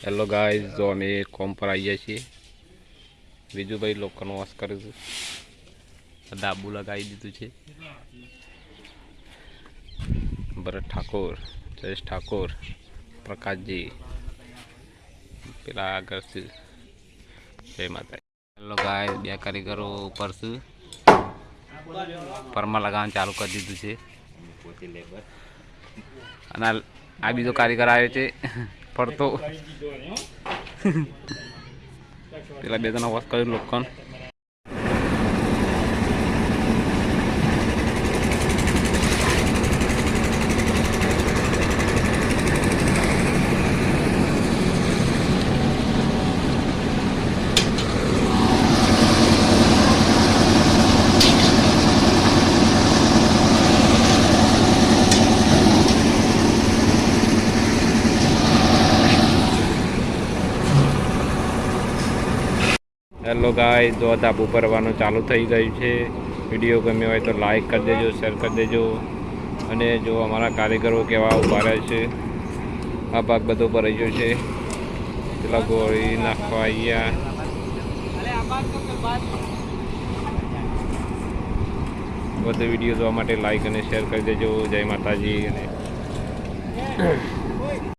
Hello guys જો અમે કોમ પર આવી ગયા છીએ. બીજુભાઈ લોકોનો વાસ કરીશું ડાબુ લગાવી દીધું છે. ભરત ઠાકોર, જયેશ ઠાકોર, પ્રકાશજી, પેલા આગળ છે. જય માતા હેલો ગાય બે કારીગરો ઉપર છે. પરમાં લગાવવાનું ચાલુ કરી દીધું છે. અને આ બીજો કારીગર આવ્યો છે. ફરતો પેલા બે જણા વોશ કર્યું લોકો હેલો ગાય જો ધાબુ ભરવાનું ચાલુ થઈ ગયું છે. વીડિયો ગમ્યો હોય તો લાઈક કરી દેજો શેર કરી દેજો. અને જો અમારા કારીગરો કેવા ઊભા રહે છે, આ ભાગ બધો ભરાઈ ગયો છે. પેલા ગોળી નાખવા અહીંયા બધો વીડિયો જોવા માટે લાઈક અને શેર કરી દેજો. જય માતાજી અને